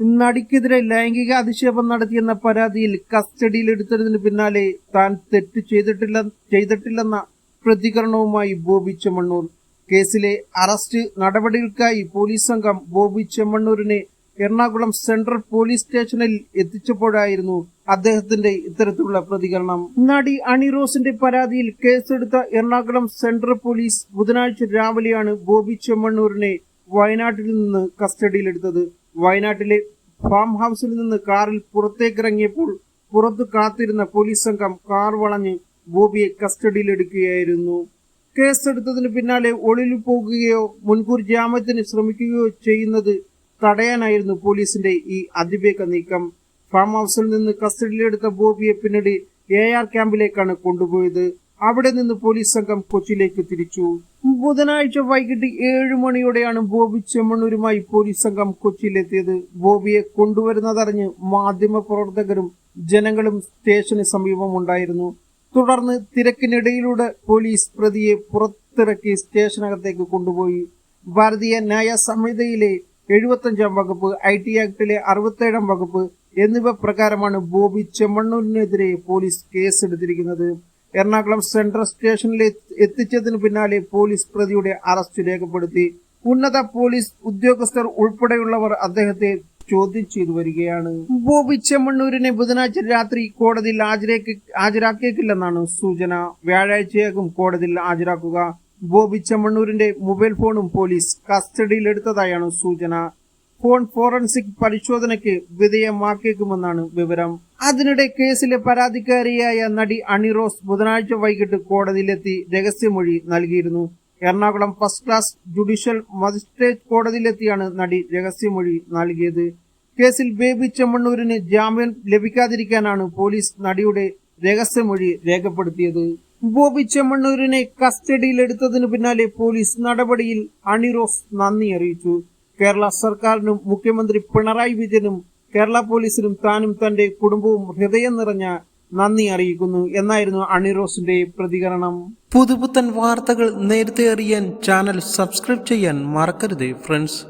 നടിക്കെതിരെ ലൈംഗിക അധിക്ഷേപം നടത്തിയെന്ന പരാതിയിൽ കസ്റ്റഡിയിൽ എടുത്തതിന് പിന്നാലെ താൻ തെറ്റ് ചെയ്തിട്ടില്ല ചെയ്തിട്ടില്ലെന്ന പ്രതികരണവുമായി ബോബി ചെമ്മണ്ണൂർ. കേസിലെ അറസ്റ്റ് നടപടികൾക്കായി പോലീസ് സംഘം ബോബി ചെമ്മണ്ണൂരിനെ എറണാകുളം സെൻട്രൽ പോലീസ് സ്റ്റേഷനിൽ എത്തിച്ചപ്പോഴായിരുന്നു അദ്ദേഹത്തിന്റെ ഇത്തരത്തിലുള്ള പ്രതികരണം. നടി അണിറോസിന്റെ പരാതിയിൽ കേസെടുത്ത എറണാകുളം സെൻട്രൽ പോലീസ് ബുധനാഴ്ച രാവിലെയാണ് ബോബി ചെമ്മണ്ണൂരിനെ വയനാട്ടിൽ നിന്ന് കസ്റ്റഡിയിലെടുത്തത്. വയനാട്ടിലെ ഫാം ഹൗസിൽ നിന്ന് കാറിൽ പുറത്തേക്കിറങ്ങിയപ്പോൾ പുറത്തു കാത്തിരുന്ന പോലീസ് സംഘം കാർ വളഞ്ഞ് ബോബിയെ കസ്റ്റഡിയിലെടുക്കുകയായിരുന്നു കേസെടുത്തതിന് പിന്നാലെ ഒളിവിൽ പോകുകയോ മുൻകൂർ ജാമ്യത്തിന് ശ്രമിക്കുകയോ ചെയ്യുന്നത് തടയാനായിരുന്നു പോലീസിന്റെ ഈ അതിവേഗ നീക്കം. ഫാം ഹൗസിൽ നിന്ന് കസ്റ്റഡിയിലെടുത്ത ബോബിയെ പിന്നീട് എ ആർ ക്യാമ്പിലേക്കാണ് കൊണ്ടുപോയത്. അവിടെ നിന്ന് പോലീസ് സംഘം കൊച്ചിയിലേക്ക് തിരിച്ചു. ബുധനാഴ്ച വൈകിട്ട് ഏഴു മണിയോടെയാണ് ബോബി ചെമ്മണ്ണൂരുമായി പോലീസ് സംഘം കൊച്ചിയിലെത്തിയത്. ബോബിയെ കൊണ്ടുവരുന്നതറിഞ്ഞ് മാധ്യമ പ്രവർത്തകരും ജനങ്ങളും സ്റ്റേഷന് സമീപമുണ്ടായിരുന്നു തുടർന്ന് തിരക്കിനിടയിലൂടെ പോലീസ് പ്രതിയെ പുറത്തിറക്കി സ്റ്റേഷനകത്തേക്ക് കൊണ്ടുപോയി. ഭാരതീയ ന്യായ സംഹിതയിലെ എഴുപത്തഞ്ചാം വകുപ്പ് ഐ ടി ആക്ടിലെ അറുപത്തേഴാം വകുപ്പ് എന്നിവ പ്രകാരമാണ് ബോബി ചെമ്മണ്ണൂരിനെതിരെ പോലീസ് കേസെടുത്തിരിക്കുന്നത്. എറണാകുളം സെൻട്രൽ സ്റ്റേഷനിൽ എത്തി- എത്തിച്ചതിന് പിന്നാലെ പോലീസ് പ്രതിയുടെ അറസ്റ്റ് രേഖപ്പെടുത്തി. ഉന്നത പോലീസ് ഉദ്യോഗസ്ഥർ ഉൾപ്പെടെയുള്ളവർ അദ്ദേഹത്തെ ചോദ്യം ചെയ്തു വരികയാണ്. ബോബി ചെമ്മണ്ണൂരിനെ ബുധനാഴ്ച രാത്രി കോടതിയിൽ ഹാജരേക്ക് ഹാജരാക്കിയേക്കില്ലെന്നാണ് സൂചന. വ്യാഴാഴ്ചയാകും കോടതിയിൽ ഹാജരാക്കുക. ബോബി ചെമ്മണ്ണൂരിന്റെ മൊബൈൽ ഫോണും പോലീസ് കസ്റ്റഡിയിലെടുത്തതായാണ് സൂചന. ഫോൺ ഫോറൻസിക് പരിശോധനയ്ക്ക് വിധേയമാക്കിയേക്കുമെന്നാണ് വിവരം. അതിനിടെ കേസിലെ പരാതിക്കാരിയായ നടി അണിറോസ് ബുധനാഴ്ച വൈകിട്ട് കോടതിയിലെത്തി രഹസ്യമൊഴി നൽകിയിരുന്നു. Ernakulam first class judicial magistrate കോടതിയിലെത്തിയാണ് നടി രഹസ്യമൊഴി നൽകിയത്. കേസിൽ ബേബി ചെമ്മണ്ണൂരിന് ജാമ്യം ലഭിക്കാതിരിക്കാനാണ് പോലീസ് നടിയുടെ രഹസ്യമൊഴി രേഖപ്പെടുത്തിയത്. ബോബി ചെമ്മണ്ണൂരിനെ കസ്റ്റഡിയിലെടുത്തതിനു പിന്നാലെ പോലീസ് നടപടിയിൽ അണിറോസ് നന്ദി അറിയിച്ചു. കേരള സർക്കാരിനും മുഖ്യമന്ത്രി പിണറായി വിജയനും കേരള പോലീസിനും താനും തന്റെ കുടുംബവും ഹൃദയം നിറഞ്ഞ നന്ദി അറിയിക്കുന്നു എന്നായിരുന്നു അണിറോസിന്റെ പ്രതികരണം. പുതുപുത്തൻ വാർത്തകൾ നേരത്തെ അറിയാൻ ചാനൽ സബ്സ്ക്രൈബ് ചെയ്യാൻ മറക്കരുത് ഫ്രണ്ട്സ്.